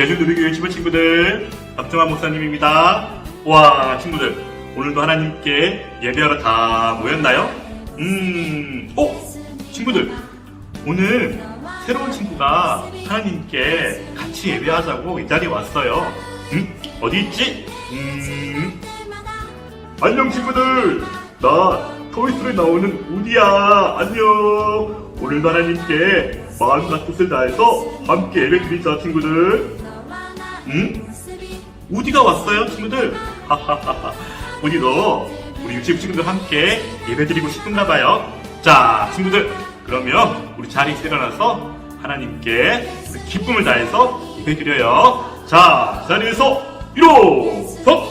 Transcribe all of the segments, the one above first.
제주 누리교회 친구 친구들 박정환 목사님입니다. 와 친구들 오늘도 하나님께 예배하러 다 모였나요? 음, 어 친구들 오늘 새로운 친구가 하나님께 같이 예배하자고 이 자리에 왔어요. 음 어디 있지? 음 안녕 친구들 나 토이스토리 나오는 우디야 안녕 오늘도 하나님께 마음과 뜻을 다해서 함께 예배 드리자 친구들 응? 우디가 왔어요 친구들? 우디도 우리 유치부 친구들 함께 예배 드리고 싶은가 봐요. 자 친구들 그러면 우리 자리에서 일어나서 하나님께 기쁨을 다해서 예배 드려요. 자 자리에서 일어서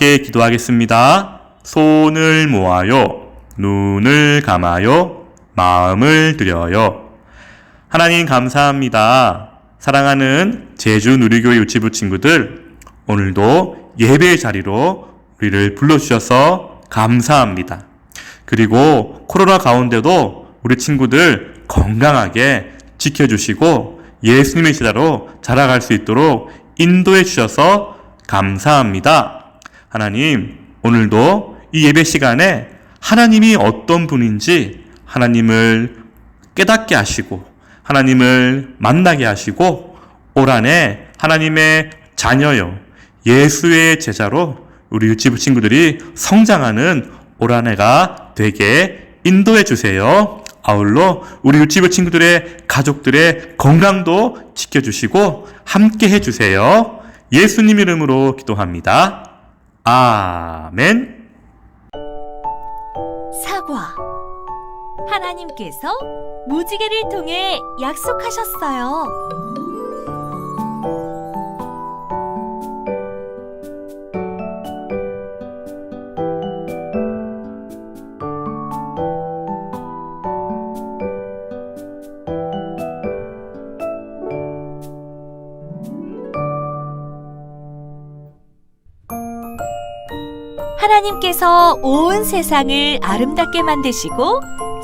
함께 기도하겠습니다. 손을 모아요. 눈을 감아요. 마음을 드려요. 하나님 감사합니다. 사랑하는 제주 누리교회 유치부 친구들, 오늘도 예배 자리로 우리를 불러주셔서 감사합니다. 그리고 코로나 가운데도 우리 친구들 건강하게 지켜주시고 예수님의 제자로 자라갈 수 있도록 인도해 주셔서 감사합니다. 하나님, 오늘도 이 예배 시간에 하나님이 어떤 분인지 하나님을 깨닫게 하시고 하나님을 만나게 하시고 올 한해 하나님의 자녀요 예수의 제자로 우리 유치부 친구들이 성장하는 올 한해가 되게 인도해 주세요. 아울러 우리 유치부 친구들의 가족들의 건강도 지켜주시고 함께 해주세요. 예수님 이름으로 기도합니다. 아멘. 사과. 하나님께서 무지개를 통해 약속하셨어요. 하나님께서 온 세상을 아름답게 만드시고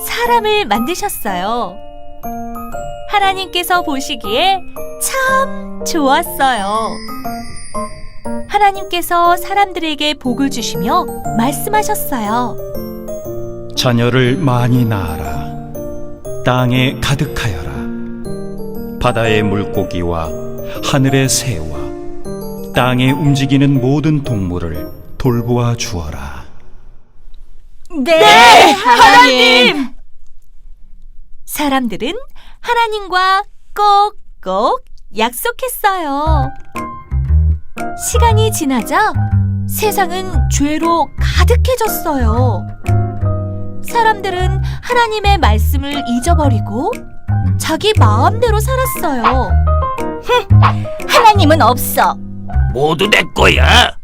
사람을 만드셨어요. 하나님께서 보시기에 참 좋았어요. 하나님께서 사람들에게 복을 주시며 말씀하셨어요. 자녀를 많이 낳아라. 땅에 가득하여라. 바다의 물고기와 하늘의 새와 땅에 움직이는 모든 동물을 돌보아 주어라. 네, 하나님! 사람들은 하나님과 꼭꼭 약속했어요. 시간이 지나자 세상은 죄로 가득해졌어요. 사람들은 하나님의 말씀을 잊어버리고 자기 마음대로 살았어요. 하나님은 없어. 모두 내 거야.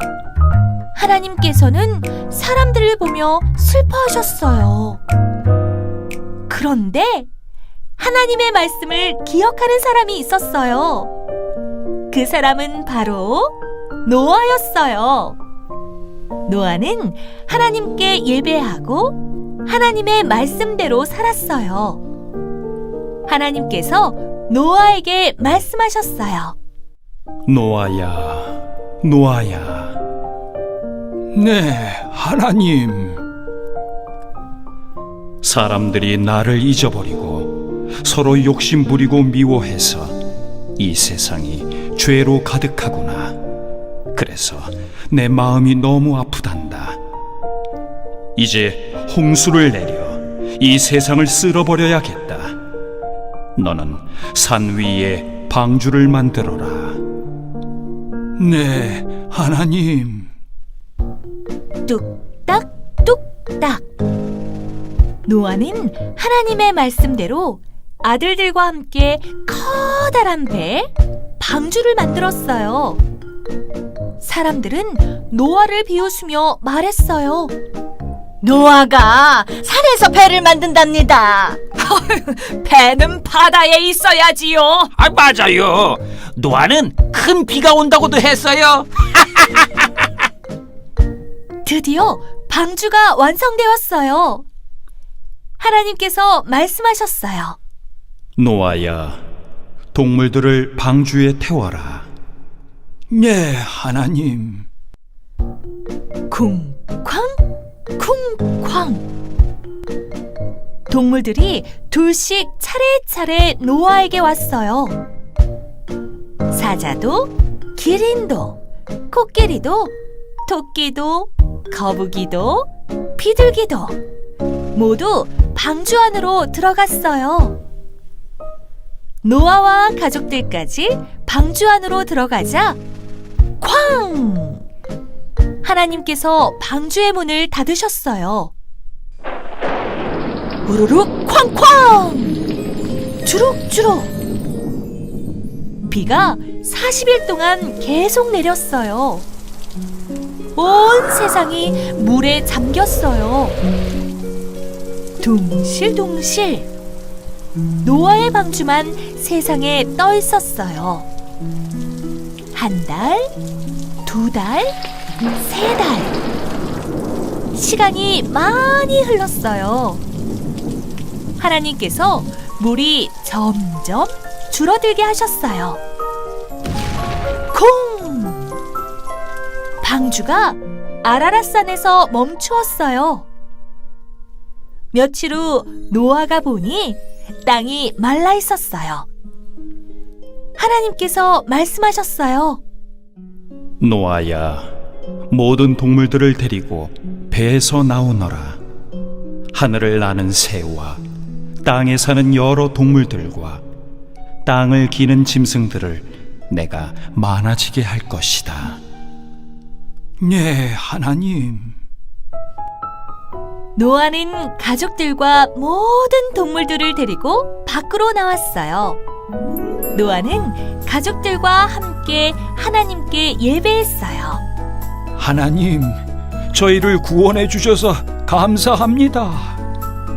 하나님께서는 사람들을 보며 슬퍼하셨어요. 그런데 하나님의 말씀을 기억하는 사람이 있었어요. 그 사람은 바로 노아였어요. 노아는 하나님께 예배하고 하나님의 말씀대로 살았어요. 하나님께서 노아에게 말씀하셨어요. 노아야, 노아야. 네, 하나님. 사람들이 나를 잊어버리고 서로 욕심 부리고 미워해서 이 세상이 죄로 가득하구나. 그래서 내 마음이 너무 아프단다. 이제 홍수를 내려 이 세상을 쓸어버려야겠다. 너는 산 위에 방주를 만들어라. 네, 하나님. 뚝딱 뚝딱 노아는 하나님의 말씀대로 아들들과 함께 커다란 배 방주를 만들었어요. 사람들은 노아를 비웃으며 말했어요. 노아가 산에서 배를 만든답니다. 배는 바다에 있어야지요. 아 맞아요. 노아는 큰 비가 온다고도 했어요. 드디어 방주가 완성되었어요. 하나님께서 말씀하셨어요. 노아야, 동물들을 방주에 태워라. 네, 하나님. 쿵쾅 쿵쾅 동물들이 둘씩 차례차례 노아에게 왔어요. 사자도 기린도 코끼리도 토끼도 거북이도 비둘기도 모두 방주 안으로 들어갔어요. 노아와 가족들까지 방주 안으로 들어가자 쾅! 하나님께서 방주의 문을 닫으셨어요. 우르륵 쾅쾅! 주룩주룩! 비가 40일 동안 계속 내렸어요. 온 세상이 물에 잠겼어요. 둥실둥실 노아의 방주만 세상에 떠 있었어요. 한 달, 두 달, 세 달. 시간이 많이 흘렀어요. 하나님께서 물이 점점 줄어들게 하셨어요. 콩! 방주가 아라라산에서 멈추었어요. 며칠 후 노아가 보니 땅이 말라 있었어요. 하나님께서 말씀하셨어요. 노아야, 모든 동물들을 데리고 배에서 나오너라. 하늘을 나는 새와 땅에 사는 여러 동물들과 땅을 기는 짐승들을 내가 많아지게 할 것이다. 네, 하나님. 노아는 가족들과 모든 동물들을 데리고 밖으로 나왔어요. 노아는 가족들과 함께 하나님께 예배했어요. 하나님, 저희를 구원해 주셔서 감사합니다.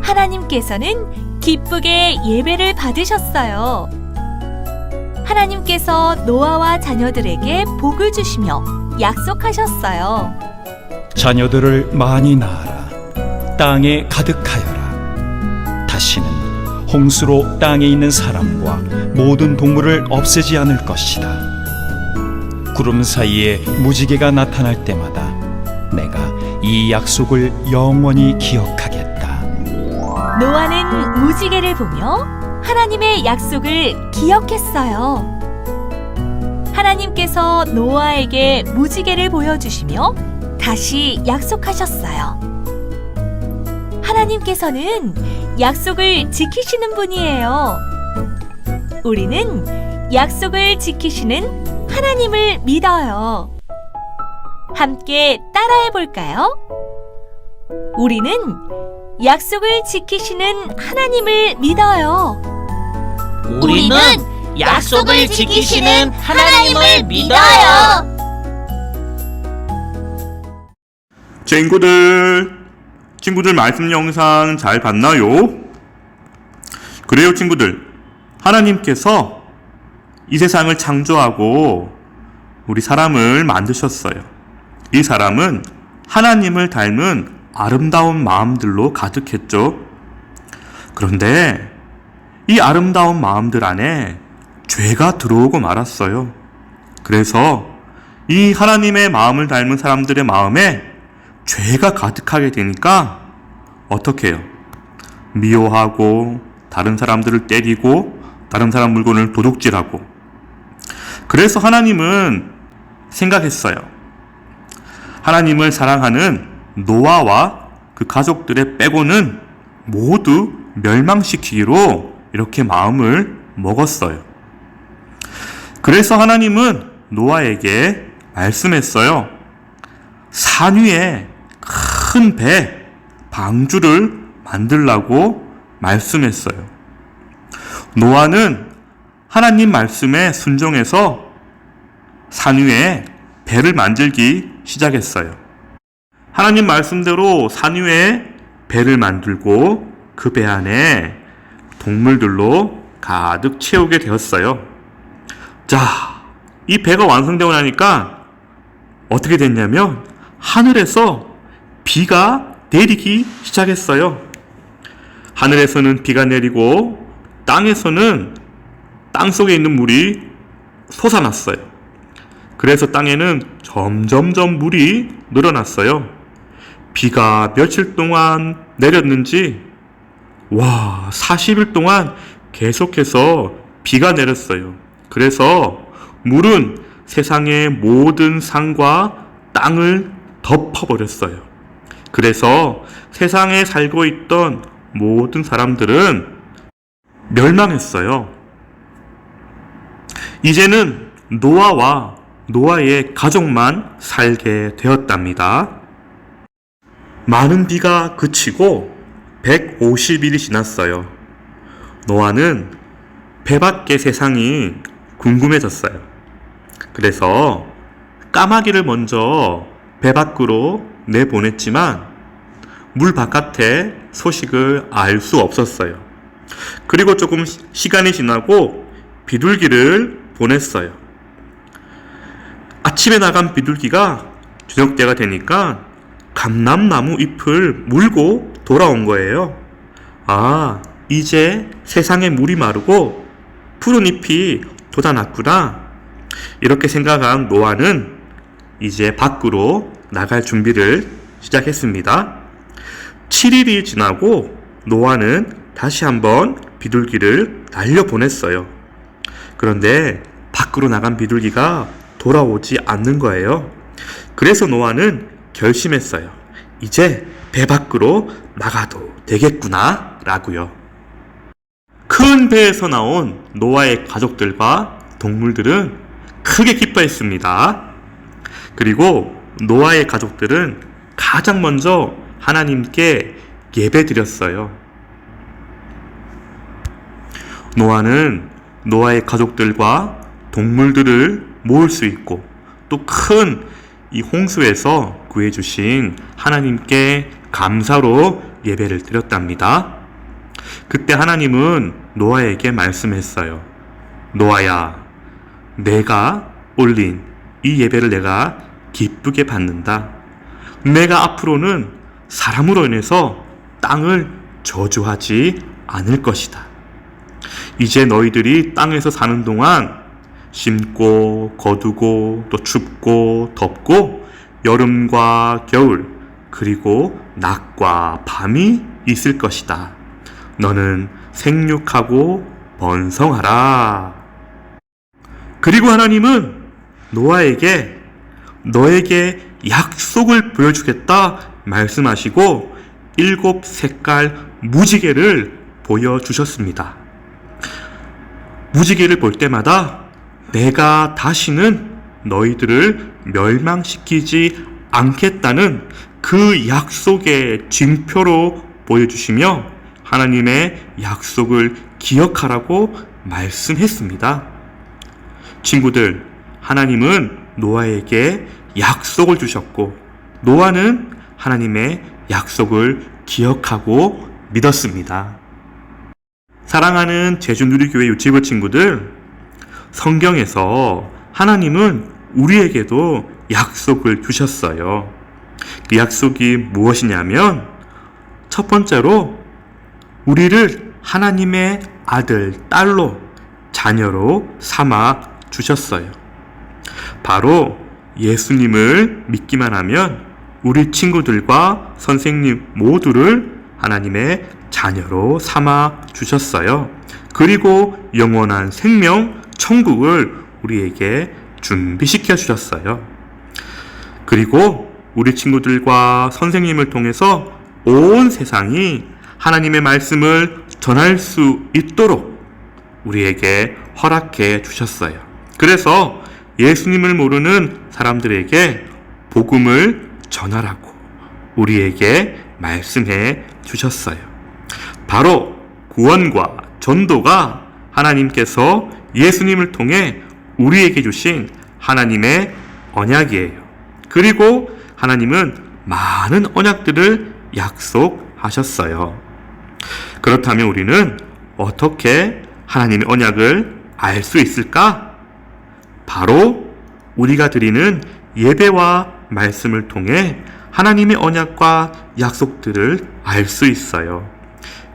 하나님께서는 기쁘게 예배를 받으셨어요. 하나님께서 노아와 자녀들에게 복을 주시며 약속하셨어요. 자녀들을 많이 낳아라. 땅에 가득하여라. 다시는 홍수로 땅에 있는 사람과 모든 동물을 없애지 않을 것이다. 구름 사이에 무지개가 나타날 때마다 내가 이 약속을 영원히 기억하겠다. 노아는 무지개를 보며 하나님의 약속을 기억했어요. 하나님께서 노아에게 무지개를 보여주시며 다시 약속하셨어요. 하나님께서는 약속을 지키시는 분이에요. 우리는 약속을 지키시는 하나님을 믿어요. 함께 따라해 볼까요? 우리는 약속을 지키시는 하나님을 믿어요. 우리는 약속을 지키시는 하나님을 믿어요. 친구들, 친구들 말씀 영상 잘 봤나요? 그래요, 친구들. 하나님께서 이 세상을 창조하고 우리 사람을 만드셨어요. 이 사람은 하나님을 닮은 아름다운 마음들로 가득했죠. 그런데 이 아름다운 마음들 안에 죄가 들어오고 말았어요. 그래서 이 하나님의 마음을 닮은 사람들의 마음에 죄가 가득하게 되니까 어떻게 해요? 미워하고 다른 사람들을 때리고 다른 사람 물건을 도둑질하고 그래서 하나님은 생각했어요. 하나님을 사랑하는 노아와 그 가족들의 빼고는 모두 멸망시키기로 이렇게 마음을 먹었어요. 그래서 하나님은 노아에게 말씀했어요. 산 위에 큰 배, 방주를 만들라고 말씀했어요. 노아는 하나님 말씀에 순종해서 산 위에 배를 만들기 시작했어요. 하나님 말씀대로 산 위에 배를 만들고 그 배 안에 동물들로 가득 채우게 되었어요. 자, 이 배가 완성되고 나니까 어떻게 됐냐면 하늘에서 비가 내리기 시작했어요. 하늘에서는 비가 내리고 땅에서는 땅 속에 있는 물이 솟아났어요. 그래서 땅에는 점점점 물이 늘어났어요. 비가 며칠 동안 내렸는지 와, 40일 동안 계속해서 비가 내렸어요. 그래서 물은 세상의 모든 산과 땅을 덮어버렸어요. 그래서 세상에 살고 있던 모든 사람들은 멸망했어요. 이제는 노아와 노아의 가족만 살게 되었답니다. 많은 비가 그치고 150일이 지났어요. 노아는 배 밖의 세상이 궁금해졌어요. 그래서 까마귀를 먼저 배 밖으로 내보냈지만 물 바깥에 소식을 알 수 없었어요. 그리고 조금 시- 시간이 지나고 비둘기를 보냈어요. 아침에 나간 비둘기가 저녁 때가 되니까 감람나무 잎을 물고 돌아온 거예요. 아, 이제 세상에 물이 마르고 푸른 잎이 돋아났구나. 이렇게 생각한 노아는 이제 밖으로 나갈 준비를 시작했습니다. 7일이 지나고 노아는 다시 한번 비둘기를 날려보냈어요. 그런데 밖으로 나간 비둘기가 돌아오지 않는 거예요. 그래서 노아는 결심했어요. 이제 배 밖으로 나가도 되겠구나 라고요. 큰 배에서 나온 노아의 가족들과 동물들은 크게 기뻐했습니다. 그리고 노아의 가족들은 가장 먼저 하나님께 예배 드렸어요. 노아는 노아의 가족들과 동물들을 모을 수 있고 또 큰 이 홍수에서 구해주신 하나님께 감사로 예배를 드렸답니다. 그때 하나님은 노아에게 말씀했어요. 노아야, 내가 올린 이 예배를 내가 기쁘게 받는다. 내가 앞으로는 사람으로 인해서 땅을 저주하지 않을 것이다. 이제 너희들이 땅에서 사는 동안 심고 거두고 또 춥고 덥고 여름과 겨울 그리고 낮과 밤이 있을 것이다. 너는 생육하고 번성하라. 그리고 하나님은 노아에게 너에게 약속을 보여주겠다 말씀하시고 일곱 색깔 무지개를 보여주셨습니다. 무지개를 볼 때마다 내가 다시는 너희들을 멸망시키지 않겠다는 그 약속의 징표로 보여주시며 하나님의 약속을 기억하라고 말씀했습니다. 친구들, 하나님은 노아에게 약속을 주셨고, 노아는 하나님의 약속을 기억하고 믿었습니다. 사랑하는 제주누리교회 유치부 친구들, 성경에서 하나님은 우리에게도 약속을 주셨어요. 그 약속이 무엇이냐면, 첫 번째로, 우리를 하나님의 아들, 딸로, 자녀로 삼아 주셨어요. 바로 예수님을 믿기만 하면 우리 친구들과 선생님 모두를 하나님의 자녀로 삼아 주셨어요. 그리고 영원한 생명, 천국을 우리에게 준비시켜 주셨어요. 그리고 우리 친구들과 선생님을 통해서 온 세상이 하나님의 말씀을 전할 수 있도록 우리에게 허락해 주셨어요. 그래서 예수님을 모르는 사람들에게 복음을 전하라고 우리에게 말씀해 주셨어요. 바로 구원과 전도가 하나님께서 예수님을 통해 우리에게 주신 하나님의 언약이에요. 그리고 하나님은 많은 언약들을 약속하셨어요. 그렇다면 우리는 어떻게 하나님의 언약을 알 수 있을까? 바로 우리가 드리는 예배와 말씀을 통해 하나님의 언약과 약속들을 알 수 있어요.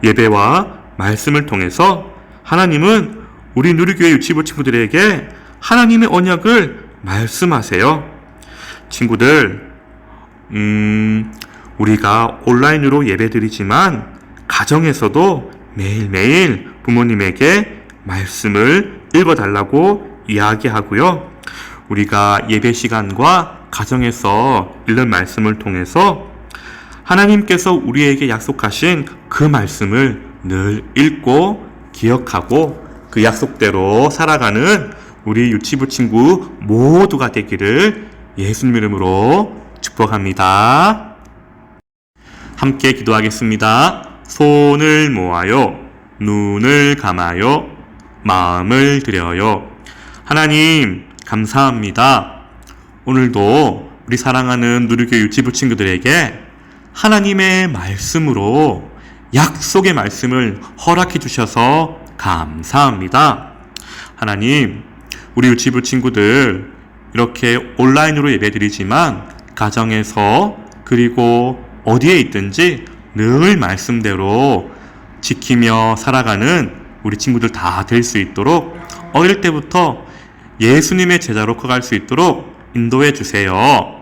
예배와 말씀을 통해서 하나님은 우리 누리교회 유치부 친구들에게 하나님의 언약을 말씀하세요. 친구들, 음, 우리가 온라인으로 예배 드리지만 가정에서도 매일매일 부모님에게 말씀을 읽어달라고 이야기하고요. 우리가 예배 시간과 가정에서 읽는 말씀을 통해서 하나님께서 우리에게 약속하신 그 말씀을 늘 읽고 기억하고 그 약속대로 살아가는 우리 유치부 친구 모두가 되기를 예수님 이름으로 축복합니다. 함께 기도하겠습니다. 손을 모아요. 눈을 감아요. 마음을 드려요. 하나님, 감사합니다. 오늘도 우리 사랑하는 누리교 유치부 친구들에게 하나님의 말씀으로 약속의 말씀을 허락해 주셔서 감사합니다. 하나님, 우리 유치부 친구들 이렇게 온라인으로 예배드리지만 가정에서 그리고 어디에 있든지 늘 말씀대로 지키며 살아가는 우리 친구들 다 될 수 있도록 어릴 때부터 예수님의 제자로 커갈 수 있도록 인도해 주세요.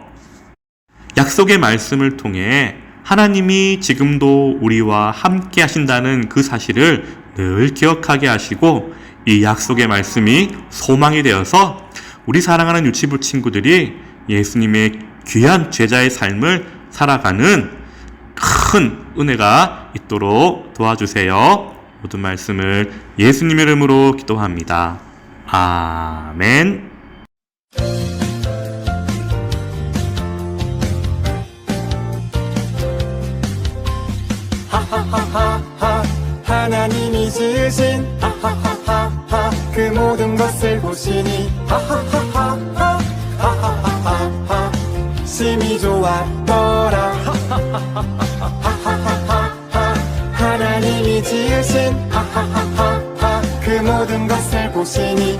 약속의 말씀을 통해 하나님이 지금도 우리와 함께 하신다는 그 사실을 늘 기억하게 하시고 이 약속의 말씀이 소망이 되어서 우리 사랑하는 유치부 친구들이 예수님의 귀한 제자의 삶을 살아가는 큰 은혜가 있도록 도와주세요. 모든 말씀을 예수님의 이름으로 기도합니다. 아멘. 하하하하하 하나님이 지으신 하하하하하 그 모든 것을 보시니 하하하하 하 하하하하하 심히 좋았더라 하하하하하 하나님이 지으신 하하하하하 그 모든 것을 보시니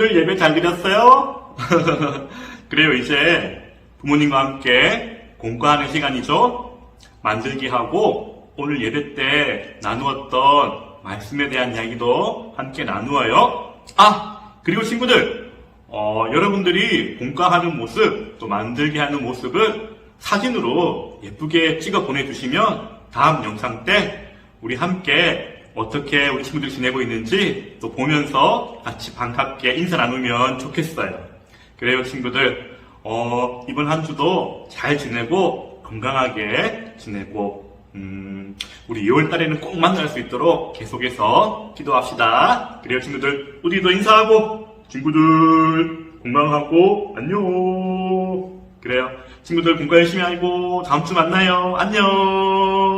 친구들 예배 잘 드렸어요? 그래요, 이제 부모님과 함께 공부하는 시간이죠? 만들기 하고 오늘 예배 때 나누었던 말씀에 대한 이야기도 함께 나누어요. 아, 그리고 친구들, 어, 여러분들이 공과하는 모습, 또 만들기 하는 모습을 사진으로 예쁘게 찍어 보내주시면 다음 영상 때 우리 함께 어떻게 우리 친구들 지내고 있는지 또 보면서 같이 반갑게 인사 나누면 좋겠어요. 그래요, 친구들. 어, 이번 한 주도 잘 지내고 건강하게 지내고 음, 우리 2월 달에는 꼭 만날 수 있도록 계속해서 기도합시다. 그래요, 친구들. 우리도 인사하고 친구들 건강하고 안녕. 그래요. 친구들 공부 열심히 하고 다음 주 만나요. 안녕.